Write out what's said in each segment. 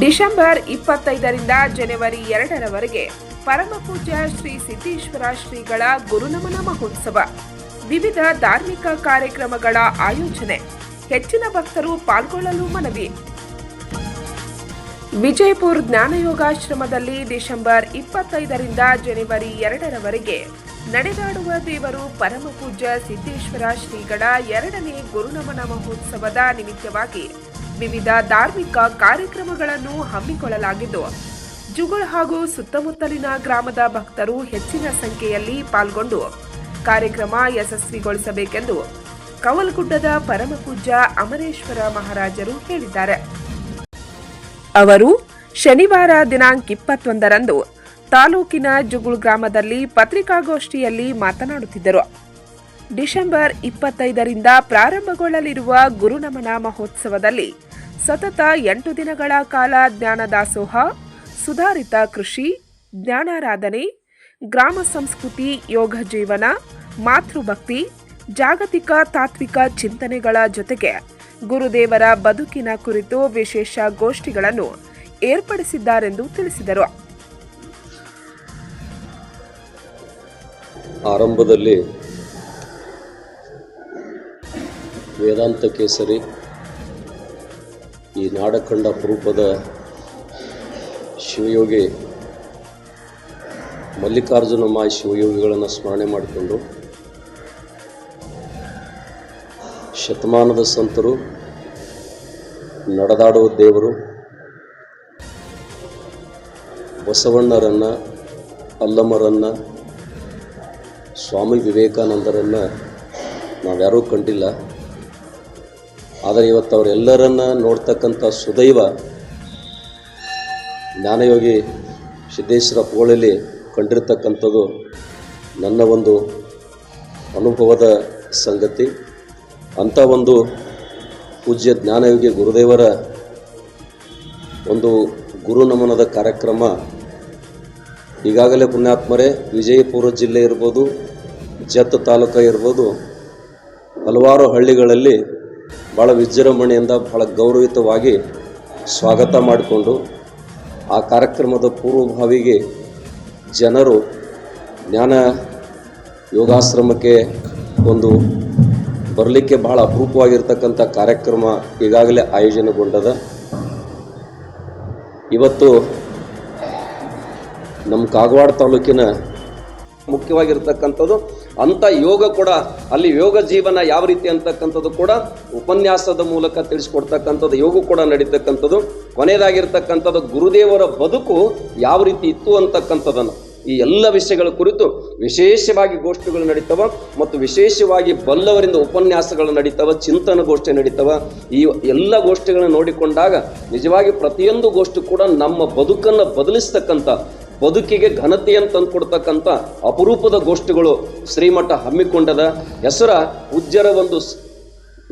December ಇಪ್ಪತ್ತೈದರಿಂದ ಜನವರಿ ಎರಡರವರೆಗೆ ಪರಮಪೂಜ್ಯ ಶ್ರೀ ಸಿದ್ದೇಶ್ವರ ಶ್ರೀಗಳ ಗುರುನಮನ ಮಹೋತ್ಸವ. ವಿವಿಧ ಧಾರ್ಮಿಕ ಕಾರ್ಯಕ್ರಮಗಳ ಆಯೋಜನೆ. ಹೆಚ್ಚಿನ ಭಕ್ತರು ಪಾಲ್ಗೊಳ್ಳಲು ಮನವಿ. ವಿಜಯಪುರ ಜ್ಞಾನಯೋಗಾಶ್ರಮದಲ್ಲಿ ಡಿಸೆಂಬರ್ ಇಪ್ಪತ್ತೈದರಿಂದ ಜನವರಿ ಎರಡರವರೆಗೆ ನಡೆದಾಡುವ ದೇವರು ಪರಮಪೂಜ್ಯ ಸಿದ್ದೇಶ್ವರ ಶ್ರೀಗಳ ಎರಡನೇ ಗುರುನಮನ ಮಹೋತ್ಸವದ ನಿಮಿತ್ತವಾಗಿ ವಿವಿಧ ಧಾರ್ಮಿಕ ಕಾರ್ಯಕ್ರಮಗಳನ್ನು ಹಮ್ಮಿಕೊಳ್ಳಲಾಗಿದ್ದು, ಜುಗುಳ್ ಹಾಗೂ ಸುತ್ತಮುತ್ತಲಿನ ಗ್ರಾಮದ ಭಕ್ತರು ಹೆಚ್ಚಿನ ಸಂಖ್ಯೆಯಲ್ಲಿ ಪಾಲ್ಗೊಂಡು ಕಾರ್ಯಕ್ರಮ ಯಶಸ್ವಿಗೊಳಿಸಬೇಕೆಂದು ಕವಲ್ಗುಡ್ಡದ ಪರಮಪೂಜ್ಯ ಅಮರೇಶ್ವರ ಮಹಾರಾಜರು ಹೇಳಿದ್ದಾರೆ. ಅವರು ಶನಿವಾರ ದಿನಾಂಕ ಇಪ್ಪತ್ತೊಂದರಂದು ತಾಲೂಕಿನ ಜುಗುಳ್ ಗ್ರಾಮದಲ್ಲಿ ಪತ್ರಿಕಾಗೋಷ್ಠಿಯಲ್ಲಿ ಮಾತನಾಡುತ್ತಿದ್ದರು. ಡಿಸೆಂಬರ್ ಇಪ್ಪತ್ತೈದರಿಂದ ಪ್ರಾರಂಭಗೊಳ್ಳಲಿರುವ ಗುರುನಮನ ಮಹೋತ್ಸವದಲ್ಲಿ ಸತತ ಎಂಟು ದಿನಗಳ ಕಾಲ ಜ್ಞಾನದಾಸೋಹ ಸುಧಾರಿತ ಕೃಷಿ, ಜ್ಞಾನಾರಾಧನೆ, ಗ್ರಾಮ ಸಂಸ್ಕೃತಿ, ಯೋಗ ಜೀವನ, ಮಾತೃಭಕ್ತಿ, ಜಾಗತಿಕ ತಾತ್ವಿಕ ಚಿಂತನೆಗಳ ಜೊತೆಗೆ ಗುರುದೇವರ ಬದುಕಿನ ಕುರಿತು ವಿಶೇಷ ಗೋಷ್ಠಿಗಳನ್ನು ಏರ್ಪಡಿಸಿದ್ದಾರೆಂದು ತಿಳಿಸಿದರು. ಆರಂಭದಲ್ಲಿ ವೇದಾಂತ ಕೇಸರಿ ಈ ನಾಡಕಂಡ ಅಪರೂಪದ ಶಿವಯೋಗಿ ಮಲ್ಲಿಕಾರ್ಜುನ ಮಾಯಿ ಶಿವಯೋಗಿಗಳನ್ನು ಸ್ಮರಣೆ ಮಾಡಿಕೊಂಡು ಶತಮಾನದ ಸಂತರು ನಡೆದಾಡುವ ದೇವರು ಬಸವಣ್ಣರನ್ನು, ಅಲ್ಲಮರನ್ನು, ಸ್ವಾಮಿ ವಿವೇಕಾನಂದರನ್ನು ನಾವ್ಯಾರೂ ಕಂಡಿಲ್ಲ. ಆದರೆ ಇವತ್ತು ಅವರೆಲ್ಲರನ್ನ ನೋಡ್ತಕ್ಕಂಥ ಸುದೈವ ಜ್ಞಾನಯೋಗಿ ಸಿದ್ದೇಶ್ವರ ಪೋಳಲ್ಲಿ ಕಂಡಿರ್ತಕ್ಕಂಥದ್ದು ನನ್ನ ಒಂದು ಅನುಭವದ ಸಂಗತಿ. ಅಂಥ ಒಂದು ಪೂಜ್ಯ ಜ್ಞಾನಯೋಗಿ ಗುರುದೇವರ ಒಂದು ಗುರು ನಮನದ ಕಾರ್ಯಕ್ರಮ ಈಗಾಗಲೇ ಪುಣ್ಯಾತ್ಮರೇ ವಿಜಯಪುರ ಜಿಲ್ಲೆ ಇರ್ಬೋದು, ಜತ್ ತಾಲೂಕು ಇರ್ಬೋದು, ಹಲವಾರು ಹಳ್ಳಿಗಳಲ್ಲಿ ಭಾಳ ವಿಜೃಂಭಣೆಯಿಂದ ಭಾಳ ಗೌರವಿತವಾಗಿ ಸ್ವಾಗತ ಮಾಡಿಕೊಂಡು ಆ ಕಾರ್ಯಕ್ರಮದ ಪೂರ್ವಭಾವಿಗೆ ಜನರು ಜ್ಞಾನ ಯೋಗಾಶ್ರಮಕ್ಕೆ ಒಂದು ಬರಲಿಕ್ಕೆ ಭಾಳ ಅಪರೂಪವಾಗಿರ್ತಕ್ಕಂಥ ಕಾರ್ಯಕ್ರಮ ಈಗಾಗಲೇ ಆಯೋಜನೆಗೊಂಡದ. ಇವತ್ತು ನಮ್ಮ ಕಾಗವಾಡ ತಾಲೂಕಿನ ಮುಖ್ಯವಾಗಿರ್ತಕ್ಕಂಥದ್ದು ಅಂಥ ಯೋಗ ಕೂಡ ಅಲ್ಲಿ ಯೋಗ ಜೀವನ ಯಾವ ರೀತಿ ಅಂತಕ್ಕಂಥದ್ದು ಕೂಡ ಉಪನ್ಯಾಸದ ಮೂಲಕ ತಿಳಿಸ್ಕೊಡ್ತಕ್ಕಂಥದ್ದು, ಯೋಗ ಕೂಡ ನಡೀತಕ್ಕಂಥದ್ದು. ಕೊನೆಯದಾಗಿರ್ತಕ್ಕಂಥದ್ದು ಗುರುದೇವರ ಬದುಕು ಯಾವ ರೀತಿ ಇತ್ತು ಅಂತಕ್ಕಂಥದ್ದನ್ನು. ಈ ಎಲ್ಲ ವಿಷಯಗಳ ಕುರಿತು ವಿಶೇಷವಾಗಿ ಗೋಷ್ಠಿಗಳು ನಡೀತವ ಮತ್ತು ವಿಶೇಷವಾಗಿ ಬಲ್ಲವರಿಂದ ಉಪನ್ಯಾಸಗಳು ನಡೀತವ ಚಿಂತನ ಗೋಷ್ಠಿ ನಡೀತವ. ಈ ಎಲ್ಲ ಗೋಷ್ಠಿಗಳನ್ನು ನೋಡಿಕೊಂಡಾಗ ನಿಜವಾಗಿ ಪ್ರತಿಯೊಂದು ಗೋಷ್ಠಿ ಕೂಡ ನಮ್ಮ ಬದುಕನ್ನು ಬದಲಿಸ್ತಕ್ಕಂಥ ಬದುಕಿಗೆ ಘನತೆಯನ್ನು ತಂದುಕೊಡ್ತಕ್ಕಂಥ ಅಪರೂಪದ ಗೋಷ್ಠಿಗಳು ಶ್ರೀಮಠ ಹಮ್ಮಿಕೊಂಡದ ಹೆಸರ ಉಜ್ಜರ ಒಂದು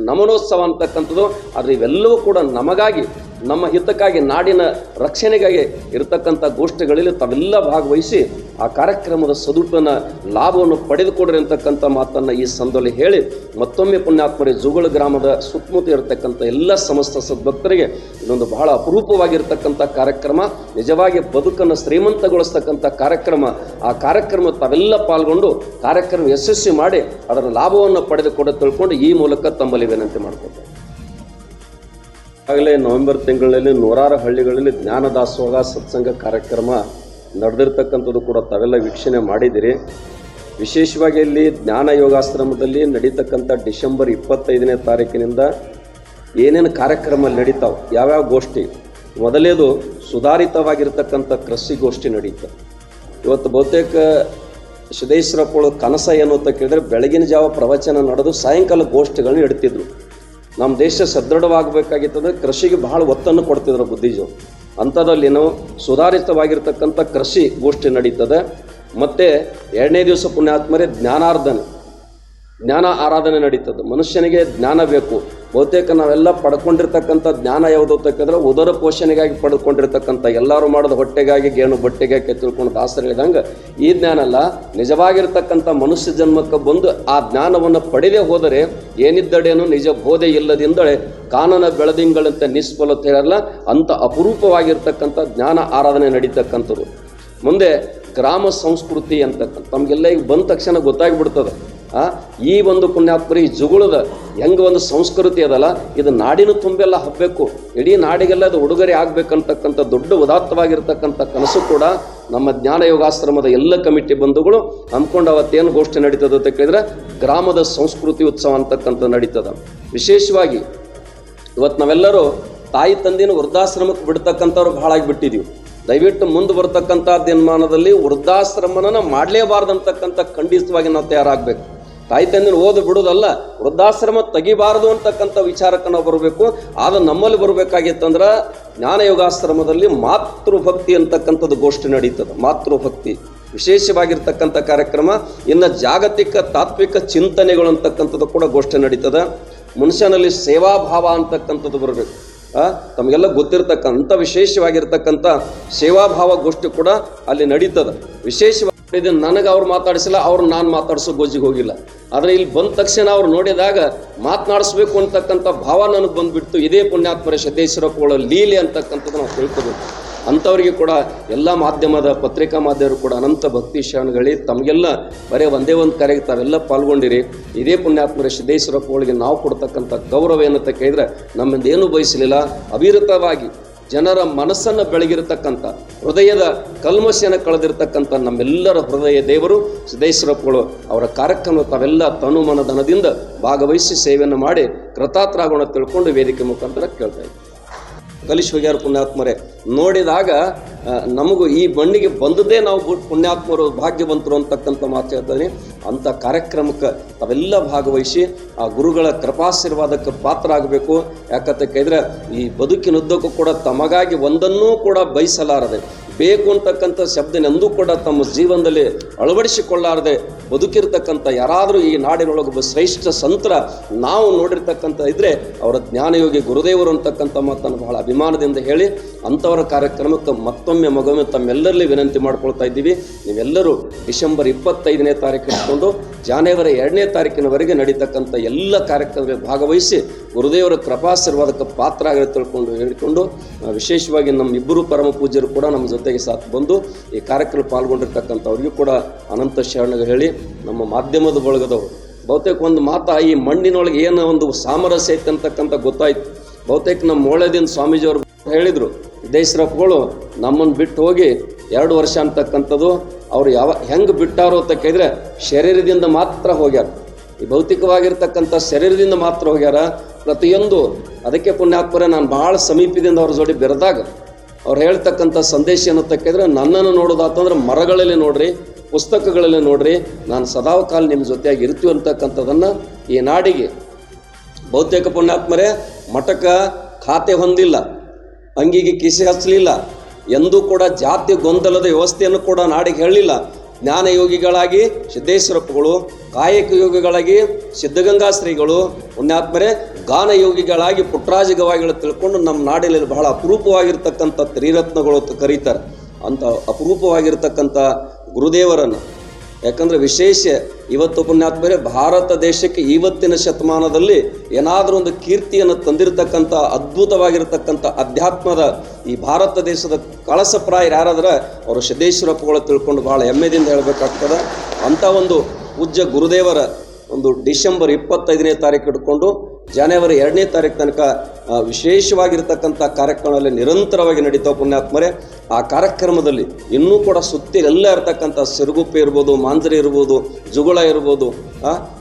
ನಮನೋತ್ಸವ ಅಂತಕ್ಕಂಥದ್ದು. ಆದರೆ ಇವೆಲ್ಲವೂ ಕೂಡ ನಮಗಾಗಿ ನಮ್ಮ ಹಿತಕ್ಕಾಗಿ, ನಾಡಿನ ರಕ್ಷಣೆಗಾಗಿ ಇರತಕ್ಕಂಥ ಗೋಷ್ಠಿಗಳಲ್ಲಿ ತಾವೆಲ್ಲ ಭಾಗವಹಿಸಿ ಆ ಕಾರ್ಯಕ್ರಮದ ಸದುಪನ ಲಾಭವನ್ನು ಪಡೆದುಕೊಡ್ರಿ ಅಂತಕ್ಕಂಥ ಮಾತನ್ನು ಈ ಸಂದಲ್ಲಿ ಹೇಳಿ ಮತ್ತೊಮ್ಮೆ ಪುಣ್ಯಾತ್ಮರಿ, ಜುಗಳ ಗ್ರಾಮದ ಸುತ್ತಮುತ್ತ ಇರತಕ್ಕಂಥ ಎಲ್ಲ ಸಮಸ್ತ ಸದ್ಭಕ್ತರಿಗೆ ಇದೊಂದು ಬಹಳ ಅಪರೂಪವಾಗಿರ್ತಕ್ಕಂಥ ಕಾರ್ಯಕ್ರಮ, ನಿಜವಾಗಿ ಬದುಕನ್ನು ಶ್ರೀಮಂತಗೊಳಿಸ್ತಕ್ಕಂಥ ಕಾರ್ಯಕ್ರಮ. ಆ ಕಾರ್ಯಕ್ರಮ ತಾವೆಲ್ಲ ಪಾಲ್ಗೊಂಡು ಕಾರ್ಯಕ್ರಮ ಯಶಸ್ವಿ ಮಾಡಿ ಅದರ ಲಾಭವನ್ನು ಪಡೆದುಕೊಡ ತಿಳ್ಕೊಂಡು ಈ ಮೂಲಕ ತಮ್ಮಲ್ಲಿ ವಿನಂತಿ ಮಾಡ್ಕೊತಾರೆ ಈಗಾಗಲೇ ನವೆಂಬರ್ ತಿಂಗಳಲ್ಲಿ ನೂರಾರು ಹಳ್ಳಿಗಳಲ್ಲಿ ಜ್ಞಾನ ದಾಸೋಹ ಸತ್ಸಂಗ ಕಾರ್ಯಕ್ರಮ ನಡೆದಿರ್ತಕ್ಕಂಥದ್ದು ಕೂಡ ತಾವೆಲ್ಲ ವೀಕ್ಷಣೆ ಮಾಡಿದಿರಿ ವಿಶೇಷವಾಗಿ ಇಲ್ಲಿ ಜ್ಞಾನ ಯೋಗಾಶ್ರಮದಲ್ಲಿ ನಡೀತಕ್ಕಂಥ ಡಿಸೆಂಬರ್ ಇಪ್ಪತ್ತೈದನೇ ತಾರೀಕಿನಿಂದ ಏನೇನು ಕಾರ್ಯಕ್ರಮ ನಡೀತಾವೆ, ಯಾವ್ಯಾವ ಗೋಷ್ಠಿ? ಮೊದಲೇದು ಸುಧಾರಿತವಾಗಿರ್ತಕ್ಕಂಥ ಕೃಷಿ ಗೋಷ್ಠಿ ನಡೀತು. ಇವತ್ತು ಬಹುತೇಕ ಸಿದ್ದೇಶ್ವರಪ್ಪಳು ಕನಸ ಏನು ಅಂತ ಕೇಳಿದ್ರೆ, ಬೆಳಗಿನ ಜಾವ ಪ್ರವಚನ ನಡೆದು ಸಾಯಂಕಾಲ ಗೋಷ್ಠಿಗಳನ್ನ ಇಡ್ತಿದ್ರು ನಮ್ಮ ದೇಶ ಸದೃಢವಾಗಬೇಕಾಗಿತ್ತಂದ್ರೆ ಕೃಷಿಗೆ ಬಹಳ ಒತ್ತನ್ನು ಕೊಡ್ತಿದ್ರು ಬುದ್ಧಿಜು ಅಂಥದ್ರಲ್ಲಿ ನಾವು ಸುಧಾರಿತವಾಗಿರ್ತಕ್ಕಂಥ ಕೃಷಿ ಗೋಷ್ಠಿ ನಡೀತದೆ. ಮತ್ತು ಎರಡನೇ ದಿವಸ ಪುಣ್ಯಾತ್ಮರೇ ಜ್ಞಾನಾರ್ಧನೆ. ಜ್ಞಾನ ಆರಾಧನೆ ನಡೀತದೆ. ಮನುಷ್ಯನಿಗೆ ಜ್ಞಾನ ಬೇಕು. ಬಹುತೇಕ ನಾವೆಲ್ಲ ಪಡ್ಕೊಂಡಿರ್ತಕ್ಕಂಥ ಜ್ಞಾನ ಯಾವುದು ಅಂತಕ್ಕಂದ್ರೆ ಉದರ ಪೋಷಣೆಗಾಗಿ ಪಡ್ಕೊಂಡಿರ್ತಕ್ಕಂಥ ಎಲ್ಲರೂ ಮಾಡೋದು ಹೊಟ್ಟೆಗಾಗಿ ಗೇಣು ಬಟ್ಟೆಗಾಗಿ ತಿಳ್ಕೊಂಡು ದಾಸರು ಹೇಳಿದಂಗೆ ಈ ಜ್ಞಾನ ಅಲ್ಲ. ನಿಜವಾಗಿರ್ತಕ್ಕಂಥ ಮನುಷ್ಯ ಜನ್ಮಕ್ಕೆ ಬಂದು ಆ ಜ್ಞಾನವನ್ನು ಪಡೆದೇ ಹೋದರೆ ಏನಿದ್ದಡೇನು ನಿಜ ಬೋಧೆ ಇಲ್ಲದಿಂದಳೆ ಕಾನನ ಬೆಳದಿಂಗಳಂತ ನಿಷ್ಫಲತೆ ಹೇಳಲ್ಲ, ಅಂಥ ಅಪರೂಪವಾಗಿರ್ತಕ್ಕಂಥ ಜ್ಞಾನ ಆರಾಧನೆ ನಡೀತಕ್ಕಂಥದ್ದು. ಮುಂದೆ ಗ್ರಾಮ ಸಂಸ್ಕೃತಿ ಅಂತಕ್ಕಂಥ, ತಮಗೆಲ್ಲ ಈಗ ಬಂದ ತಕ್ಷಣ ಗೊತ್ತಾಗ್ಬಿಡ್ತದೆ. ಈ ಒಂದು ಪುಣ್ಯಾತ್ಮರಿ ಜುಗುಳದ ಹೆಂಗೆ ಒಂದು ಸಂಸ್ಕೃತಿ ಅದಲ್ಲ? ಇದು ನಾಡಿನ ತುಂಬೆಲ್ಲ ಹಬ್ಬಬೇಕು ಇಡೀ ನಾಡಿಗೆಲ್ಲ ಅದು ಉಡುಗೊರೆ ಆಗಬೇಕಂತಕ್ಕಂಥ ದೊಡ್ಡ ಉದಾತ್ತವಾಗಿರ್ತಕ್ಕಂಥ ಕನಸು ಕೂಡ ನಮ್ಮ ಜ್ಞಾನ ಯೋಗಾಶ್ರಮದ ಎಲ್ಲ ಕಮಿಟಿ ಬಂಧುಗಳು ಅಂದ್ಕೊಂಡು ಅವತ್ತೇನು ಗೋಷ್ಠಿ ನಡೀತದೆ ಅಂತ ಕೇಳಿದ್ರೆ ಗ್ರಾಮದ ಸಂಸ್ಕೃತಿ ಉತ್ಸವ ಅಂತಕ್ಕಂಥ ನಡೀತದ. ವಿಶೇಷವಾಗಿ ಇವತ್ತು ನಾವೆಲ್ಲರೂ ತಾಯಿ ತಂದಿನ ವೃದ್ಧಾಶ್ರಮಕ್ಕೆ ಬಿಡ್ತಕ್ಕಂಥವ್ರು ಭಾಳ ಆಗಿಬಿಟ್ಟಿದ್ದೀವಿ ದಯವಿಟ್ಟು ಮುಂದೆ ಬರ್ತಕ್ಕಂಥ ದಿನಮಾನದಲ್ಲಿ ವೃದ್ಧಾಶ್ರಮನ ಮಾಡಲೇಬಾರ್ದಂತಕ್ಕಂಥ ಖಂಡಿತವಾಗಿ ನಾವು ತಯಾರಾಗಬೇಕು. ತಾಯಿ ತಂದಿನ ಓದು ಬಿಡೋದಲ್ಲ ವೃದ್ಧಾಶ್ರಮ ತೆಗಿಬಾರದು ಅಂತಕ್ಕಂಥ ವಿಚಾರಕ್ಕೆ ನಾವು ಬರಬೇಕು. ಆದ ನಮ್ಮಲ್ಲಿ ಬರಬೇಕಾಗಿತ್ತಂದ್ರೆ ಜ್ಞಾನ ಯೋಗಾಶ್ರಮದಲ್ಲಿ ಮಾತೃಭಕ್ತಿ ಅಂತಕ್ಕಂಥದ್ದು ಗೋಷ್ಠಿ ನಡೀತದೆ. ಮಾತೃಭಕ್ತಿ ವಿಶೇಷವಾಗಿರ್ತಕ್ಕಂಥ ಕಾರ್ಯಕ್ರಮ. ಇನ್ನು ಜಾಗತಿಕ ತಾತ್ವಿಕ ಚಿಂತನೆಗಳು ಅಂತಕ್ಕಂಥದ್ದು ಕೂಡ ಗೋಷ್ಠಿ ನಡೀತದೆ. ಮನುಷ್ಯನಲ್ಲಿ ಸೇವಾಭಾವ ಅಂತಕ್ಕಂಥದ್ದು ಬರಬೇಕು. ತಮಗೆಲ್ಲ ಗೊತ್ತಿರತಕ್ಕಂಥ ವಿಶೇಷವಾಗಿರ್ತಕ್ಕಂಥ ಸೇವಾಭಾವ ಗೋಷ್ಠಿ ಕೂಡ ಅಲ್ಲಿ ನಡೀತದೆ. ವಿಶೇಷವಾಗಿ ಇದು ನನಗೆ ಅವ್ರು ಮಾತಾಡಿಸಿಲ್ಲ, ಅವ್ರು ನಾನು ಮಾತಾಡಿಸೋ ಗೋಜಿಗೆ ಹೋಗಿಲ್ಲ. ಆದರೆ ಇಲ್ಲಿ ಬಂದ ತಕ್ಷಣ ಅವ್ರು ನೋಡಿದಾಗ ಮಾತನಾಡಿಸ್ಬೇಕು ಅಂತಕ್ಕಂಥ ಭಾವ ನನಗೆ ಬಂದುಬಿಟ್ಟು ಇದೇ ಪುಣ್ಯಾತ್ಮರ ಸಿದ್ದೇಶ್ವರಪ್ಪಗಳ ಲೀಲೆ ಅಂತಕ್ಕಂಥದ್ದು ನಾವು ತಿಳ್ಕೋಬೇಕು. ಅಂಥವ್ರಿಗೆ ಕೂಡ ಎಲ್ಲ ಮಾಧ್ಯಮದ ಪತ್ರಿಕಾ ಮಾಧ್ಯಮರು ಕೂಡ ಅನಂತ ಭಕ್ತಿ ಶರಣಗಳಿ ತಮಗೆಲ್ಲ ಬರೀ ಒಂದೇ ಒಂದು ಕರೆಗೆ ತಾವೆಲ್ಲ ಪಾಲ್ಗೊಂಡಿರಿ. ಇದೇ ಪುಣ್ಯಾತ್ಮರ ಸಿದ್ದೇಶ್ವರಪ್ಪಗಳಿಗೆ ನಾವು ಕೊಡ್ತಕ್ಕಂಥ ಗೌರವ ಏನಂತ ಕೇಳಿದ್ರೆ ನಮ್ಮಿಂದ ಏನೂ ಬಯಸಲಿಲ್ಲ. ಅವಿರತವಾಗಿ ಜನರ ಮನಸ್ಸನ್ನು ಬೆಳಗಿರತಕ್ಕಂಥ, ಹೃದಯದ ಕಲ್ಮಶನ ಕಳೆದಿರ್ತಕ್ಕಂಥ ನಮ್ಮೆಲ್ಲರ ಹೃದಯ ದೇವರು ಸಿದ್ದೇಶ್ವರಪ್ಪಗಳು ಅವರ ಕಾರ್ಯಕ್ರಮ ತಾವೆಲ್ಲ ತನು ಮನಧನದಿಂದ ಭಾಗವಹಿಸಿ ಸೇವೆಯನ್ನು ಮಾಡಿ ಕೃತಾರ್ಥರಾಗೋಣ ತಿಳ್ಕೊಂಡು ವೇದಿಕೆ ಮುಖಾಂತರ ಕೇಳ್ತಾ ಇದ್ದೀವಿ ಕಲಿಸಿ ಹೋಗ್ಯಾರ ಪುಣ್ಯಾತ್ಮರೇ, ನೋಡಿದಾಗ ನಮಗೂ ಈ ಬಣ್ಣಿಗೆ ಬಂದದ್ದೇ ನಾವು ಪುಣ್ಯಾತ್ಮರು ಭಾಗ್ಯವಂತರು ಅಂತಕ್ಕಂಥ ಮಾತು ಹೇಳ್ತಾರೆ ಅಂಥ ಕಾರ್ಯಕ್ರಮಕ್ಕೆ ತಾವೆಲ್ಲ ಭಾಗವಹಿಸಿ, ಆ ಗುರುಗಳ ಕೃಪಾಶೀರ್ವಾದಕ್ಕೆ ಪಾತ್ರ ಆಗಬೇಕು. ಯಾಕಂತ ಕೇಳಿದ್ರೆ, ಈ ಬದುಕಿನುದ್ದಕ್ಕೂ ಕೂಡ ತಮಗಾಗಿ ಒಂದನ್ನೂ ಕೂಡ ಬಯಸಲಾರದೆ, ಬೇಕು ಅಂತಕ್ಕಂಥ ಶಬ್ದನೆಂದೂ ಕೂಡ ತಮ್ಮ ಜೀವನದಲ್ಲಿ ಅಳವಡಿಸಿಕೊಳ್ಳಾರದೆ, ಬದುಕಿರ್ತಕ್ಕಂಥ ಯಾರಾದರೂ ಈ ನಾಡಿನೊಳಗೆ ಒಬ್ಬ ಶ್ರೇಷ್ಠ ಸಂತರ ನಾವು ನೋಡಿರ್ತಕ್ಕಂಥ ಇದ್ರೆ, ಅವರ ಜ್ಞಾನಯೋಗಿ ಗುರುದೇವರು ಅಂತಕ್ಕಂಥ ಮಾತನ್ನು ಬಹಳ ಅಭಿಮಾನದಿಂದ ಹೇಳಿ ಅಂಥವರ ಕಾರ್ಯಕ್ರಮಕ್ಕೆ ಮತ್ತೊಮ್ಮೆ ಮಗೊಮ್ಮೆ ತಮ್ಮೆಲ್ಲರಲ್ಲಿ ವಿನಂತಿ ಮಾಡ್ಕೊಳ್ತಾ ಇದ್ದೀವಿ. ನೀವೆಲ್ಲರೂ ಡಿಸೆಂಬರ್ ಇಪ್ಪತ್ತೈದನೇ ತಾರೀಕು ಇಟ್ಕೊಂಡು ಜಾನುವರಿ ಎರಡನೇ ತಾರೀಕಿನವರೆಗೆ ನಡೀತಕ್ಕಂಥ ಎಲ್ಲ ಕಾರ್ಯಕ್ರಮದಲ್ಲಿ ಭಾಗವಹಿಸಿ ಗುರುದೇವರ ಕೃಪಾಶೀರ್ವಾದಕ್ಕೆ ಪಾತ್ರ ಆಗಲಿ ತಿಳ್ಕೊಂಡು ಹೇಳಿಕೊಂಡು ವಿಶೇಷವಾಗಿ ನಮ್ಮ ಇಬ್ಬರು ಪರಮ ಪೂಜ್ಯರು ಕೂಡ ನಮ್ಮ ಜೊತೆಗೆ ಸಾಥ್ ಬಂದು ಈ ಕಾರ್ಯಕ್ರಮ ಪಾಲ್ಗೊಂಡಿರ್ತಕ್ಕಂಥವ್ರಿಗೂ ಕೂಡ ಅನಂತ ಶರಣಗಳು ಹೇಳಿ ನಮ್ಮ ಮಾಧ್ಯಮದ ಬಳಗದವರು. ಬಹುತೇಕ ಒಂದು ಮಾತ ಈ ಮಣ್ಣಿನೊಳಗೆ ಏನೋ ಒಂದು ಸಾಮರಸ್ಯ ಐತೆ ಅಂತಕ್ಕಂಥ ಗೊತ್ತಾಯ್ತು. ಬಹುತೇಕ ನಮ್ಮ ಮೊಳೆದಿನ ಸ್ವಾಮೀಜಿಯವರು ಹೇಳಿದರು ದೇಶರಪ್ಪಗಳು ನಮ್ಮನ್ನು ಬಿಟ್ಟು ಹೋಗಿ ಎರಡು ವರ್ಷ ಅಂತಕ್ಕಂಥದ್ದು, ಅವ್ರು ಯಾವ, ಹೆಂಗೆ ಬಿಟ್ಟಾರೋ ಅಂತ ಕೇಳಿದ್ರೆ, ಶರೀರದಿಂದ ಮಾತ್ರ ಹೋಗ್ಯಾರ. ಈ ಭೌತಿಕವಾಗಿರ್ತಕ್ಕಂಥ ಶರೀರದಿಂದ ಮಾತ್ರ ಹೋಗ್ಯಾರ. ಪ್ರತಿಯೊಂದು ಅದಕ್ಕೆ ಪುಣ್ಯಾತ್ಮರೇ ನಾನು ಭಾಳ ಸಮೀಪದಿಂದ ಅವ್ರ ಜೋಡಿ ಬೆರೆದಾಗ, ಅವ್ರು ಹೇಳ್ತಕ್ಕಂಥ ಸಂದೇಶ ಏನಂತ ಕೇಳಿದ್ರೆ, ನನ್ನನ್ನು ನೋಡೋದಾತಂದ್ರೆ ಮರಗಳಲ್ಲಿ ನೋಡ್ರಿ, ಪುಸ್ತಕಗಳಲ್ಲಿ ನೋಡ್ರಿ, ನಾನು ಸದಾವ ಕಾಲ ನಿಮ್ಮ ಜೊತೆಯಾಗಿ ಇರ್ತೀವಿ ಅಂತಕ್ಕಂಥದ್ದನ್ನು ಈ ನಾಡಿಗೆ ಬಹುತೇಕ ಪುಣ್ಯಾತ್ಮರೇ ಮಠಕ ಖಾತೆ ಹೊಂದಿಲ್ಲ. ಅಂಗಿಗೆ ಕಿಸೆ ಹಚ್ಚಲಿಲ್ಲ. ಎಂದೂ ಕೂಡ ಜಾತಿ ಗೊಂದಲದ ವ್ಯವಸ್ಥೆಯನ್ನು ಕೂಡ ನಾಡಿಗೆ ಹೇಳಲಿಲ್ಲ. ಜ್ಞಾನ ಯೋಗಿಗಳಾಗಿ ಸಿದ್ದೇಶ್ವರಪ್ಪಗಳು, ಕಾಯಕ ಯೋಗಿಗಳಾಗಿ ಸಿದ್ಧಗಂಗಾ ಶ್ರೀಗಳು, ಪುಣ್ಯಾತ್ಮರೆ, ಗಾನ ಯೋಗಿಗಳಾಗಿ ಪುಟ್ಟರಾಜ ಗವಾಯಿಗಳು ತಿಳ್ಕೊಂಡು ನಮ್ಮ ನಾಡಿನಲ್ಲಿ ಬಹಳ ಅಪರೂಪವಾಗಿರ್ತಕ್ಕಂಥ ತ್ರಿರತ್ನಗಳು ಅಂತ ಕರೀತಾರೆ. ಅಂತ ಅಪರೂಪವಾಗಿರ್ತಕ್ಕಂಥ ಗುರುದೇವರನ್ನು ಯಾಕಂದ್ರೆ ವಿಶೇಷ ಇವತ್ತು ಪುಣ್ಯಾತ್ಮರೇ ಭಾರತ ದೇಶಕ್ಕೆ ಇವತ್ತಿನ ಶತಮಾನದಲ್ಲಿ ಏನಾದರೂ ಒಂದು ಕೀರ್ತಿಯನ್ನು ತಂದಿರತಕ್ಕಂಥ, ಅದ್ಭುತವಾಗಿರತಕ್ಕಂಥ ಅಧ್ಯಾತ್ಮದ ಈ ಭಾರತ ದೇಶದ ಕಳಸಪ್ರಾಯರು ಯಾರಾದ್ರೆ ಅವರು ಸಿದ್ದೇಶ್ವರಪ್ಪಗಳು ತಿಳ್ಕೊಂಡು ಭಾಳ ಹೆಮ್ಮೆದಿಂದ ಹೇಳಬೇಕಾಗ್ತದೆ. ಅಂಥ ಒಂದು ಪೂಜ್ಯ ಗುರುದೇವರ ಒಂದು ಡಿಸೆಂಬರ್ ಇಪ್ಪತ್ತೈದನೇ ತಾರೀಕು ಹಿಡ್ಕೊಂಡು ಜನವರಿ ಎರಡನೇ ತಾರೀಕು ತನಕ ವಿಶೇಷವಾಗಿರತಕ್ಕಂಥ ಕಾರ್ಯಕ್ರಮದಲ್ಲಿ ನಿರಂತರವಾಗಿ ನಡೀತಾವೆ ಪುಣ್ಯಾತ್ಮರೇ. ಆ ಕಾರ್ಯಕ್ರಮದಲ್ಲಿ ಇನ್ನೂ ಕೂಡ ಸುತ್ತಿಲೆಲ್ಲ ಇರ್ತಕ್ಕಂಥ ಸಿರುಗುಪ್ಪೆ ಇರ್ಬೋದು, ಮಾಂಜರಿ ಇರ್ಬೋದು, ಜುಗುಳ ಇರ್ಬೋದು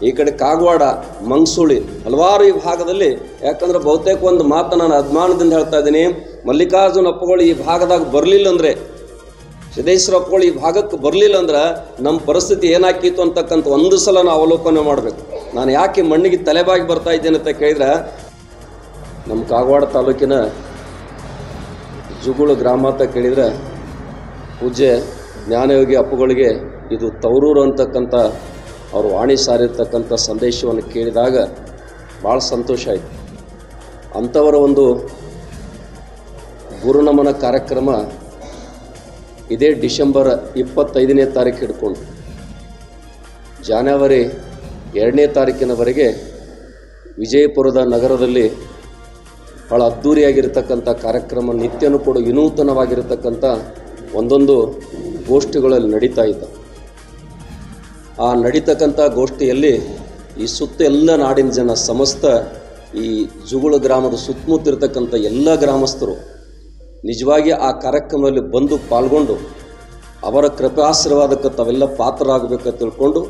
ಈ ಕಡೆ ಕಾಗವಾಡ, ಮಂಗ್ಸುಳಿ, ಹಲವಾರು ಈ ಭಾಗದಲ್ಲಿ. ಯಾಕಂದ್ರೆ ಬಹುತೇಕ ಒಂದು ಮಾತು ನಾನು ಅಭಿಮಾನದಿಂದ ಹೇಳ್ತಾ ಇದ್ದೀನಿ, ಮಲ್ಲಿಕಾರ್ಜುನ ಅಪ್ಪಗಳು ಈ ಭಾಗದಾಗ ಬರಲಿಲ್ಲ ಅಂದರೆ ಸಿದ್ದೇಶ್ವರಪ್ಪಗಳು ಈ ಭಾಗಕ್ಕೆ ಬರಲಿಲ್ಲ ಅಂದ್ರೆ ನಮ್ಮ ಪರಿಸ್ಥಿತಿ ಏನಾಕಿತ್ತು ಅಂತಕ್ಕಂಥ ಒಂದು ಸಲ ನಾವು ಅವಲೋಕನ ಮಾಡಬೇಕು. ನಾನು ಯಾಕೆ ಮಣ್ಣಿಗೆ ತಲೆಬಾಗಿ ಬರ್ತಾ ಇದ್ದೇನೆ ಅಂತ ಕೇಳಿದ್ರೆ, ನಮ್ಮ ಕಾಗವಾಡ ತಾಲೂಕಿನ ಜುಗುಳು ಗ್ರಾಮ ಅಂತ ಕೇಳಿದ್ರೆ, ಪೂಜ್ಯ ಜ್ಞಾನಯೋಗಿ ಅಪ್ಪುಗಳಿಗೆ ಇದು ತವರೂರು ಅಂತಕ್ಕಂಥ ಅವರು ವಾಣಿ ಸಾರಿರ್ತಕ್ಕಂಥ ಸಂದೇಶವನ್ನು ಕೇಳಿದಾಗ ಭಾಳ ಸಂತೋಷ ಆಯಿತು. ಅಂಥವರ ಒಂದು ಗುರುನಮನ ಕಾರ್ಯಕ್ರಮ ಇದೇ ಡಿಸೆಂಬರ್ ಇಪ್ಪತ್ತೈದನೇ ತಾರೀಕು ಹಿಡ್ಕೊಂಡು ಜಾನವರಿ ಎರಡನೇ ತಾರೀಕಿನವರೆಗೆ ವಿಜಯಪುರದ ನಗರದಲ್ಲಿ ಭಾಳ ಅದ್ಧೂರಿಯಾಗಿರ್ತಕ್ಕಂಥ ಕಾರ್ಯಕ್ರಮ, ನಿತ್ಯನೂ ಕೂಡ ವಿನೂತನವಾಗಿರತಕ್ಕಂಥ ಒಂದೊಂದು ಗೋಷ್ಠಿಗಳಲ್ಲಿ ನಡೀತಾ ಇದ್ದ. ಆ ನಡೀತಕ್ಕಂಥ ಗೋಷ್ಠಿಯಲ್ಲಿ ಈ ಸುತ್ತ ಎಲ್ಲ ನಾಡಿನ ಜನ, ಸಮಸ್ತ ಈ ಜುಗುಳ ಗ್ರಾಮದ ಸುತ್ತಮುತ್ತಿರ್ತಕ್ಕಂಥ ಎಲ್ಲ ಗ್ರಾಮಸ್ಥರು ನಿಜವಾಗಿ ಆ ಕಾರ್ಯಕ್ರಮದಲ್ಲಿ ಬಂದು ಪಾಲ್ಗೊಂಡು ಅವರ ಕೃಪಾಶೀರ್ವಾದಕ್ಕೆ ತಾವೆಲ್ಲ ಪಾತ್ರರಾಗಬೇಕು ತಿಳ್ಕೊಂಡು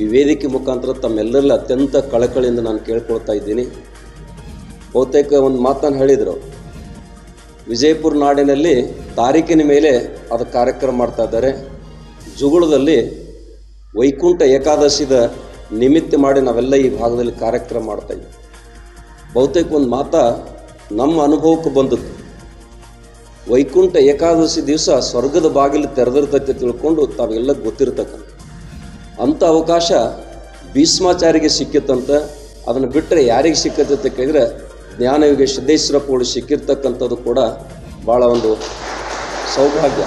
ಈ ವೇದಿಕೆ ಮುಖಾಂತರ ತಮ್ಮೆಲ್ಲರಲ್ಲಿ ಅತ್ಯಂತ ಕಳಕಳಿಯಿಂದ ನಾನು ಕೇಳ್ಕೊಳ್ತಾ ಇದ್ದೀನಿ. ಬಹುತೇಕ ಒಂದು ಮಾತನ್ನು ಹೇಳಿದರು. ವಿಜಯಪುರ ನಾಡಿನಲ್ಲಿ ತಾರೀಕಿನ ಮೇಲೆ ಅದು ಕಾರ್ಯಕ್ರಮ ಮಾಡ್ತಾ ಇದ್ದಾರೆ. ಜುಗುಳದಲ್ಲಿ ವೈಕುಂಠ ಏಕಾದಶಿದ ನಿಮಿತ್ತ ಮಾಡಿ ನಾವೆಲ್ಲ ಈ ಭಾಗದಲ್ಲಿ ಕಾರ್ಯಕ್ರಮ ಮಾಡ್ತಾ ಇದ್ದೀವಿ. ಬಹುತೇಕ ಒಂದು ಮಾತ ನಮ್ಮ ಅನುಭವಕ್ಕೆ ಬಂದದ್ದು. ವೈಕುಂಠ ಏಕಾದಶಿ ದಿವಸ ಸ್ವರ್ಗದ ಬಾಗಿಲು ತೆರೆದಿರ್ತೈತೆ ತಿಳ್ಕೊಂಡು ತಾವೆಲ್ಲ ಗೊತ್ತಿರ್ತಕ್ಕಂಥ. ಅಂಥ ಅವಕಾಶ ಭೀಷ್ಮಾಚಾರಿಗೆ ಸಿಕ್ಕಿತ್ತಂತ, ಅದನ್ನು ಬಿಟ್ಟರೆ ಯಾರಿಗೆ ಅಂತ ಕೇಳಿದ್ರೆ ಜ್ಞಾನಯುಗ ಸಿದ್ದೇಶ್ವರಪ್ಪ ಅವರು ಸಿಕ್ಕಿರ್ತಕ್ಕಂಥದ್ದು ಕೂಡ ಭಾಳ ಒಂದು ಸೌಭಾಗ್ಯ.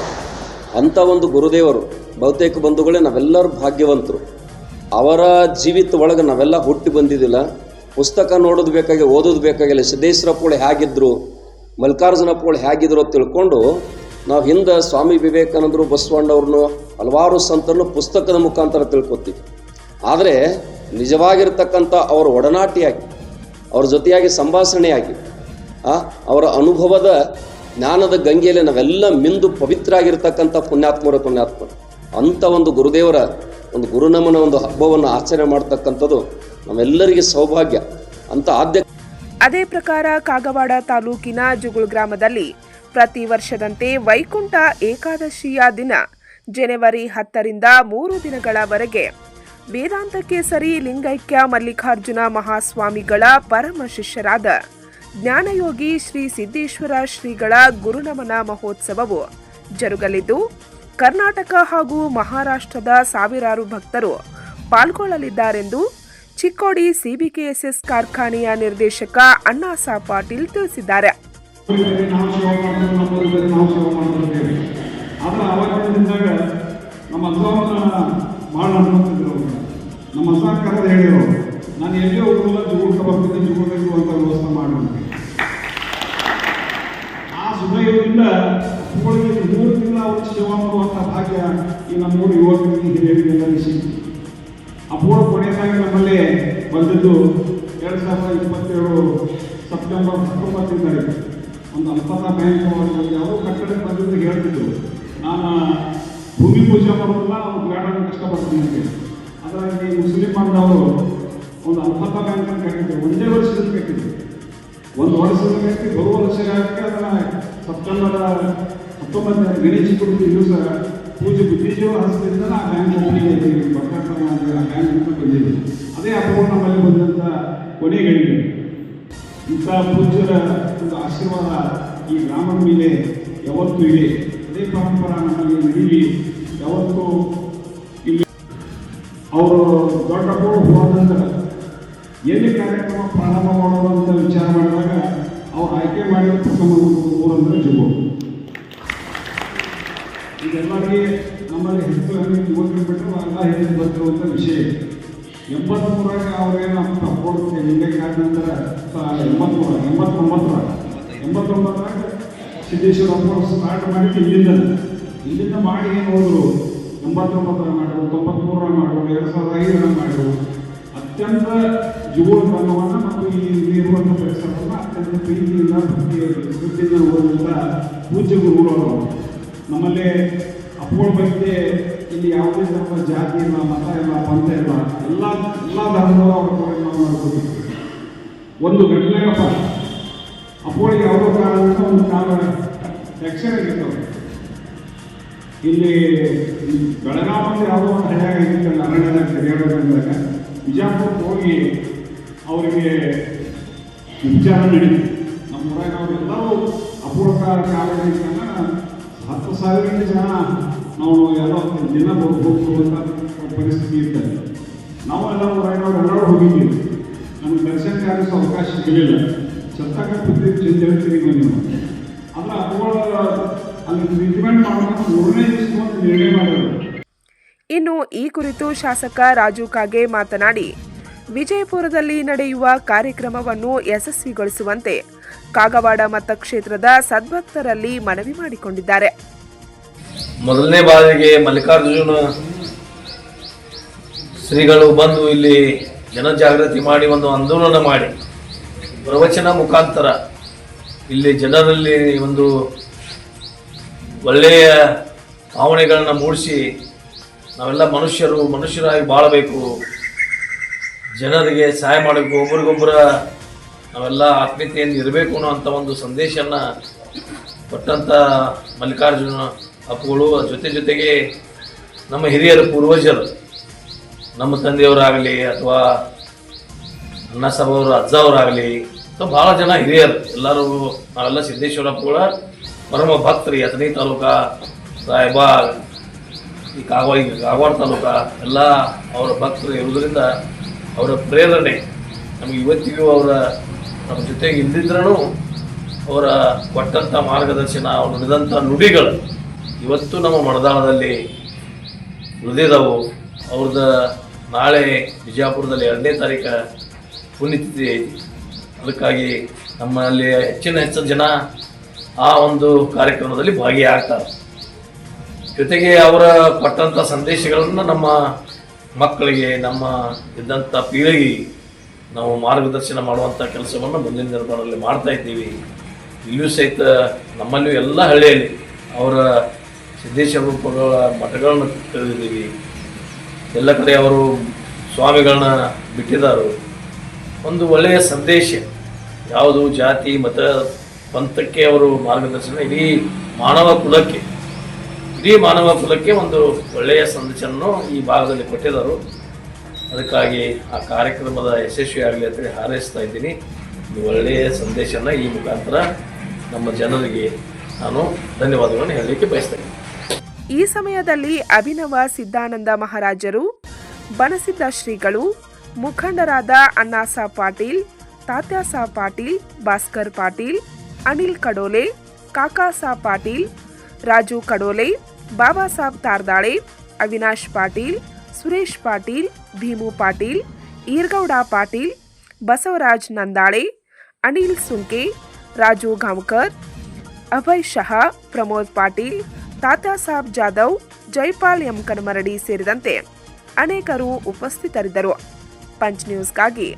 ಅಂಥ ಒಂದು ಗುರುದೇವರು, ಬಹುತೇಕ ಬಂಧುಗಳೇ ನಾವೆಲ್ಲರೂ ಭಾಗ್ಯವಂತರು. ಅವರ ಜೀವಿತ ಒಳಗೆ ನಾವೆಲ್ಲ ಹುಟ್ಟಿ ಬಂದಿದ್ದಿಲ್ಲ. ಪುಸ್ತಕ ನೋಡೋದು ಬೇಕಾಗಿ ಓದೋದು ಬೇಕಾಗಿಲ್ಲ. ಸಿದ್ದೇಶ್ವರಪ್ಪಗಳು ಹೇಗಿದ್ರು ಮಲ್ಲಿಕಾರ್ಜುನಪ್ಪಗಳು ಹೇಗಿದ್ರು ತಿಳ್ಕೊಂಡು ನಾವು ಹಿಂದೆ ಸ್ವಾಮಿ ವಿವೇಕಾನಂದರು ಬಸವಣ್ಣವ್ರನ್ನು ಹಲವಾರು ಸಂತರನ್ನು ಪುಸ್ತಕದ ಮುಖಾಂತರ ತಿಳ್ಕೊತೀವಿ. ಆದರೆ ನಿಜವಾಗಿರ್ತಕ್ಕಂಥ ಅವರ ಒಡನಾಟಿಯಾಗಿ, ಅವ್ರ ಜೊತೆಯಾಗಿ ಸಂಭಾಷಣೆಯಾಗಿ ಅವರ ಅನುಭವದ ಜ್ಞಾನದ ಗಂಗೆಯಲ್ಲಿ ನಾವೆಲ್ಲ ಮಿಂದು ಪವಿತ್ರ ಆಗಿರ್ತಕ್ಕಂಥ ಪುಣ್ಯಾತ್ಮರ, ಪುಣ್ಯಾತ್ಮರು. ಅಂಥ ಒಂದು ಗುರುದೇವರ ಒಂದು ಗುರುನಮನ ಒಂದು ಹಬ್ಬವನ್ನು ಆಚರಣೆ ಮಾಡ್ತಕ್ಕಂಥದ್ದು ನಮ್ಮೆಲ್ಲರಿಗೆ ಸೌಭಾಗ್ಯ. ಅಂತ ಆದ್ಯ ಅದೇ ಪ್ರಕಾರ ಕಾಗವಾಡ ತಾಲೂಕಿನ ಜುಗುಳ್ ಗ್ರಾಮದಲ್ಲಿ ಪ್ರತಿ ವರ್ಷದಂತೆ ವೈಕುಂಠ ಏಕಾದಶಿಯ ದಿನ ಜನವರಿ ಹತ್ತರಿಂದ ಮೂರು ದಿನಗಳವರೆಗೆ ವೇದಾಂತ ಕೇಸರಿ ಲಿಂಗೈಕ್ಯ ಮಲ್ಲಿಕಾರ್ಜುನ ಮಹಾಸ್ವಾಮಿಗಳ ಪರಮ ಶಿಷ್ಯರಾದ ಜ್ಞಾನಯೋಗಿ ಶ್ರೀ ಸಿದ್ದೇಶ್ವರ ಶ್ರೀಗಳ ಗುರುನಮನ ಮಹೋತ್ಸವವು ಜರುಗಲಿದ್ದು, ಕರ್ನಾಟಕ ಹಾಗೂ ಮಹಾರಾಷ್ಟ್ರದ ಸಾವಿರಾರು ಭಕ್ತರು ಪಾಲ್ಗೊಳ್ಳಲಿದ್ದಾರೆಂದು ಚಿಕ್ಕೋಡಿ ಸಿಬಿಕೆಎಸ್ಎಸ್ ಕಾರ್ಖಾನೆಯ ನಿರ್ದೇಶಕ ಅಣ್ಣಾಸಾ ಪಾಟೀಲ್ ತಿಳಿಸಿದ್ದಾರೆ. ನಮ್ಮ ಅಜ್ಜವನ್ನ ಭಾಳ ಅನ್ಕೊಂತಿದ್ರು ಅವ್ರು. ನಮ್ಮ ಅಜ್ಜ ಕರೆದು ಹೇಳಿದ್ರು. ನಾನು ಎಲ್ಲಿ ಬರ್ತೀನಿ ಅಂತ ವ್ಯವಸ್ಥೆ ಮಾಡಿದ್ವಿ ಆ ಮೂರು ತಿಂಗಳ ಅವರು ಸೇವಾ ಮಾಡುವಂಥ ಭಾಗ್ಯ ಈ ನಮ್ಮೂರು ಯುವಕರಿಗೆ ಹಿರಿಯರಿಗೆ ಅಪೂರ್ವ ಕೊನೆಯದಾಗಿ ನಮ್ಮಲ್ಲಿ ಬಂದಿದ್ದು ಎರಡು ಸಾವಿರದ ಇಪ್ಪತ್ತೇಳು ಸೆಪ್ಟೆಂಬರ್ ಹತ್ತೊಂಬತ್ತನೇ ತಾರೀಕು ಒಂದು ಅಲ್ಪತಾ ಬ್ಯಾಂಕ್ ಅವರು ಕಟ್ಟಡಕ್ಕೆ ಬಂದಿದ್ದು ಹೇಳ್ತಿದ್ರು. ನಾನು ಭೂಮಿ ಪೂಜೆ ಮಾಡೋದಿಲ್ಲ ಅವ್ರು ಬೇಡ ಕಷ್ಟಪಡ್ತೀನಿ ಅಂತ ಅದರಲ್ಲಿ ಮುಸ್ಲಿಂ ಬಾಂಧವರು ಒಂದು ಅಲ್ಪತಾ ಬ್ಯಾಂಕ್ ಅಂತ ಕಟ್ಟಿದ್ರು. ಒಂದೇ ವರ್ಷದಲ್ಲಿ ಕಟ್ಟಿದ್ರು. ಒಂದು ವರ್ಷದಲ್ಲಿ ಕಟ್ಟಿ ಬರುವ ವರ್ಷಕ್ಕೆ ಅದನ್ನು ಸೆಪ್ಟೆಂಬರ್ ಹತ್ತೊಂಬತ್ತನೇ ಗಣೇಶ ಚತುರ್ಥಿ ದಿವಸ ಪೂಜೆ ಬುದ್ಧಿಜೀವರ ಹಸ್ತದಿಂದ ಆ ಬ್ಯಾಂಕ್ ಓಪನಿಂಗ್ ಐತೆ ಬರ್ಕಟ್ಟ ಆ ಬ್ಯಾಂಕ್ ಅಂತ ಬಂದಿದೆ ಅದೇ ಅಪೂರ್ಣ ನಮ್ಮಲ್ಲಿ ಬಂದಂಥ ಕೊನೆ ಗಳಿಗೆ ಇಂಥ ಪೂಜ್ಯರ ಒಂದು ಆಶೀರ್ವಾದ ಈ ಗ್ರಾಮದ ಮೇಲೆ ಯಾವತ್ತೂ ಇದೆ. ಅದೇ ಪರಂಪರ ನಮ್ಮಲ್ಲಿ ನಡೀಲಿ ಯಾವತ್ತೂ ಇಲ್ಲಿ ಅವರು ದೊಡ್ಡ ಹೋದ ಹೋದಂತ ಎಲ್ಲಿ ಕಾರ್ಯಕ್ರಮ ಪ್ರಾರಂಭ ಮಾಡೋದು ಅಂತ ವಿಚಾರ ಮಾಡಿದಾಗ ಅವ್ರು ಆಯ್ಕೆ ಮಾಡಿರೋ ಪ್ರಥಮ ಊರಂದ್ರೆ ಜುಗು ಇದೆಲ್ಲರಿಗೆ ನಮ್ಮಲ್ಲಿ ಹೆಸರು ಯುವಕರು ಬಿಟ್ಟರೆ ಅವೆಲ್ಲ ಹೆಸರು ಬರ್ತಿರುವಂಥ ವಿಷಯ ಎಂಬತ್ಮೂರಾಗ ಅವ್ರೇನು ತಪ್ಪೋದಕ್ಕೆ ಲಿಂಗಕ್ಕೆ ಆದ ನಂತರ? ಎಂಬತ್ಮೂರ, ಎಂಬತ್ತೊಂಬತ್ತರ. ಎಂಬತ್ತೊಂಬತ್ತರಾಗ ಸಿದ್ದೇಶ್ವರ ಅವರು ಸ್ಟಾರ್ಟ್ ಮಾಡಿದ್ದು ಇಲ್ಲಿಂದ ಇಲ್ಲಿಂದ ಮಾಡಿ ಏನು ಹೋದರು? ಎಂಬತ್ತೊಂಬತ್ತರ ಮಾಡಿದ್ರು, ತೊಂಬತ್ಮೂರರ ಮಾಡಿದ್ರು, ಎರಡು ಸಾವಿರದ ಐದರ ಮಾಡಿದ್ರು. ಅತ್ಯಂತ ಜುಗುಳ ಕ್ರಮವನ್ನು ಮತ್ತು ಈ ಇಲ್ಲಿರುವಂಥ ಪರಿಸರವನ್ನು ಅತ್ಯಂತ ಪ್ರೀತಿಯಿಂದ ಭಕ್ತಿಯ ಶ್ರದ್ಧೆಯಿಂದ ಓದುವಂಥ ಪೂಜ್ಯ ಗುರುಗಳು ಅವರು. ನಮ್ಮಲ್ಲಿ ಅಪ್ಪಗಳ ಇಲ್ಲಿ ಯಾವುದೇ ನಮ್ಮ ಜಾತಿ ಇಲ್ಲ, ಮತ ಇಲ್ಲ, ಪಂಥ ಇಲ್ಲ, ಎಲ್ಲ ಎಲ್ಲ ಧರ್ಮದವರು ನೋಡ್ಬೋದು ಒಂದು ಗಂಟೆಗಪ್ಪ ಅಪ್ಪಳಿಗೆ ಯಾವುದೋ ಕಾರಣದಿಂದ ಒಂದು ಕಾರಣ ಆಗಿರ್ತವೆ ಇಲ್ಲಿ ಬೆಳಗಾವಿ ಯಾವುದೋ ಒಂದು ಹಳೆಯಾಗಿ ಆಗಿತ್ತಲ್ಲ ಅರಣ್ಯದಾಗ ತಿರುಗಾಡೋದ್ರಿಂದ ಬಿಜಾಪುರಕ್ಕೆ ಹೋಗಿ ಅವರಿಗೆ ವಿಚಾರ ನಡೀತು ನಮ್ಮ ಊರಾಗವರೆಲ್ಲರೂ ಅಪೂರ್ವ ಕಾಲದಿಂದ ಹತ್ತು ಸಾವಿರ ಜನ ನಾವು ಯಾರೋ ದಿನ ಹೋಗುವಂಥ ಪರಿಸ್ಥಿತಿ ಇರ್ತದೆ. ನಾವೆಲ್ಲ ಐನೂರು ಎಲ್ಲರೂ ಹೋಗಿದ್ದೀವಿ. ನಮ್ಗೆ ದರ್ಶನಕ್ಕೆ ಆಗಿಸೋ ಅವಕಾಶ ಸಿಗಲಿಲ್ಲ. ಸತ್ತಾಗ ಚಿಂತೆ ಹೇಳ್ತೀರಿ ನೀವು ಅದ್ರ ಅವುಗಳ, ಅಲ್ಲಿ ಟ್ರೀಟ್ಮೆಂಟ್ ಮಾಡೋದು ಮೂರನೇ ದಿವಸ ನಿರ್ಣಯ ಮಾಡೋದು ಇನ್ನು ಈ ಕುರಿತು ಶಾಸಕ ರಾಜು ಕಾಗೆ ಮಾತನಾಡಿ, ವಿಜಯಪುರದಲ್ಲಿ ನಡೆಯುವ ಕಾರ್ಯಕ್ರಮವನ್ನು ಯಶಸ್ವಿಗೊಳಿಸುವಂತೆ ಕಾಗವಾಡ ಮತಕ್ಷೇತ್ರದ ಸದ್ಭಕ್ತರಲ್ಲಿ ಮನವಿ ಮಾಡಿಕೊಂಡಿದ್ದಾರೆ. ಮೊದಲನೇ ಬಾರಿಗೆ ಮಲ್ಲಿಕಾರ್ಜುನ ಶ್ರೀಗಳು ಬಂದು ಇಲ್ಲಿ ಜನಜಾಗೃತಿ ಮಾಡಿ ಒಂದು ಆಂದೋಲನ ಮಾಡಿ. ಪ್ರವಚನ ಮುಖಾಂತರ ಇಲ್ಲಿ ಜನರಲ್ಲಿ ಒಂದು ಒಳ್ಳೆಯ ಭಾವನೆಗಳನ್ನು ಮೂಡಿಸಿ ನಾವೆಲ್ಲ ಮನುಷ್ಯರು, ಮನುಷ್ಯರಾಗಿ ಬಾಳಬೇಕು. ಜನರಿಗೆ ಸಹಾಯ ಮಾಡಬೇಕು. ಒಬ್ರಿಗೊಬ್ಬರ ನಾವೆಲ್ಲ ಆತ್ಮೀಯತೆಯಿಂದ ಇರಬೇಕು ಅನ್ನೋ ಒಂದು ಸಂದೇಶನ ಕೊಟ್ಟಂಥ ಮಲ್ಲಿಕಾರ್ಜುನ ಅಪ್ಪುಗಳು ಜೊತೆ ಜೊತೆಗೆ ನಮ್ಮ ಹಿರಿಯರು ಪೂರ್ವಜರು, ನಮ್ಮ ತಂದೆಯವರಾಗಲಿ ಅಥವಾ ಅಣ್ಣ ಅಜ್ಜ ಅವರಾಗಲಿ ಅಥವಾ ಭಾಳ ಜನ ಹಿರಿಯರು. ಎಲ್ಲರೂ ನಾವೆಲ್ಲ ಸಿದ್ದೇಶ್ವರಪ್ಪಗಳ ಪರಮ ಭಕ್ತರಿ ಅಥಣಿ ತಾಲೂಕಾ, ರಾಯಬಾಗ್, ಈ ಕಾಗವಾಡ ಕಾಗವಾಡ ತಾಲೂಕ, ಎಲ್ಲ ಅವರ ಭಕ್ತರು ಇರುವುದರಿಂದ ಅವರ ಪ್ರೇರಣೆ ನಮಗೆ ಇವತ್ತಿಗೂ ಅವರ, ನಮ್ಮ ಜೊತೆಗೆ ಇಲ್ಲದಿದ್ರೂ ಅವರ ಕೊಟ್ಟಂಥ ಮಾರ್ಗದರ್ಶನ, ಅವರು ನುಡಿದಂಥ ನುಡಿಗಳು ಇವತ್ತು ನಮ್ಮ ಮಡದಾಳದಲ್ಲಿ ಉಳಿದಿದ್ದವು ಅವ್ರದ್ದು ನಾಳೆ ಬಿಜಾಪುರದಲ್ಲಿ ಎರಡನೇ ತಾರೀಕು ಪುಣ್ಯತಿಥಿ ಐತಿ. ಅದಕ್ಕಾಗಿ ನಮ್ಮಲ್ಲಿ ಹೆಚ್ಚಿನ ಹೆಚ್ಚಿನ ಜನ ಆ ಒಂದು ಕಾರ್ಯಕ್ರಮದಲ್ಲಿ ಭಾಗಿಯಾಗ್ತಾರೆ. ಜೊತೆಗೆ ಅವರ ಕೊಟ್ಟಂಥ ಸಂದೇಶಗಳನ್ನು ನಮ್ಮ ಮಕ್ಕಳಿಗೆ, ನಮ್ಮ ಇದ್ದಂಥ ಪೀಳಿಗೆ ನಾವು ಮಾರ್ಗದರ್ಶನ ಮಾಡುವಂಥ ಕೆಲಸವನ್ನು ಮುಂದಿನ ದಿನಗಳಲ್ಲಿ ಮಾಡ್ತಾ ಇದ್ದೀವಿ. ಇಲ್ಲಿಯೂ ಸಹಿತ ನಮ್ಮಲ್ಲಿಯೂ ಎಲ್ಲ ಹಳ್ಳಿಯಲ್ಲಿ ಅವರ ಸಿದ್ದೇಶ್ವರ ರೂಪಗಳ ಮಠಗಳನ್ನ ಎಲ್ಲ ಕಡೆ ಅವರು ಸ್ವಾಮಿಗಳನ್ನ ಬಿಟ್ಟಿದ್ದಾರೆ. ಒಂದು ಒಳ್ಳೆಯ ಸಂದೇಶ. ಯಾವುದು ಜಾತಿ, ಮತ, ಪಂಥಕ್ಕೆ ಅವರು ಮಾರ್ಗದರ್ಶನ ಇಡೀ ಮಾನವ ಕುಲಕ್ಕೆ, ಇಡೀ ಮಾನವ ಕುಲಕ್ಕೆ ಒಂದು ಒಳ್ಳೆಯ ಸಂದೇಶವನ್ನು ಈ ಭಾಗದಲ್ಲಿ ಕೊಟ್ಟಿದ್ದರು. ಅದಕ್ಕಾಗಿ ಆ ಕಾರ್ಯಕ್ರಮದ ಯಶಸ್ವಿ ಯಶಸ್ವಿಯಾಗಲಿ ಅಂತೇಳಿ ಹಾರೈಸ್ತಾ ಇದ್ದೀನಿ. ಒಂದು ಒಳ್ಳೆಯ ಸಂದೇಶನ ಈ ಮುಖಾಂತರ ನಮ್ಮ ಜನರಿಗೆ ನಾನು ಧನ್ಯವಾದಗಳನ್ನು ಹೇಳಲಿಕ್ಕೆ ಬಯಸ್ತೇನೆ. ಈ ಸಮಯದಲ್ಲಿ ಅಭಿನವ ಸಿದ್ದಾನಂದ ಮಹಾರಾಜರು ಬನಸಿದ್ದ ಶ್ರೀಗಳು, ಮುಖಂಡರಾದ ಅಣ್ಣಾಸಾ ಪಾಟೀಲ್, ತಾತ್ಯಾಸಾ ಪಾಟೀಲ್, ಭಾಸ್ಕರ್ ಪಾಟೀಲ್, ಅನಿಲ್ ಕಡೋಲೆ, ಕಾಕಾಸಾ ಪಾಟೀಲ್, ರಾಜು ಕಡೋಲೆ ಬಾಬಾ ಸಾಬ್ ತಾರ್ದಾಳೆ, ಅವಿನಾಶ್ ಪಾಟೀಲ್, ಸುರೇಶ್ ಪಾಟೀಲ್, ಭೀಮು ಪಾಟೀಲ್, ಈರ್ಗೌಡ ಪಾಟೀಲ್, ಬಸವರಾಜ್ ನಂದಾಳೆ, ಅನಿಲ್ ಸುಂಕೆ, ರಾಜು ಗಾಂವ್ಕರ್, ಅಭಯ್ ಶಹಾ, ಪ್ರಮೋದ್ ಪಾಟೀಲ್ ತಾತ್ಯಾಸಾಬ್ ಜಾಧವ್ ಜೈಪಾಲ್ ಎಂ ಕನಮರಡಿ ಸೇರಿದಂತೆ ಅನೇಕರು ಉಪಸ್ಥಿತರಿದ್ದರು. ಪಂಚ್ ನ್ಯೂಸ್ಗಾಗಿ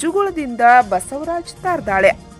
ಜುಗುಳದಿಂದ ಬಸವರಾಜ್ ತಾರ್ದಾಳೆ.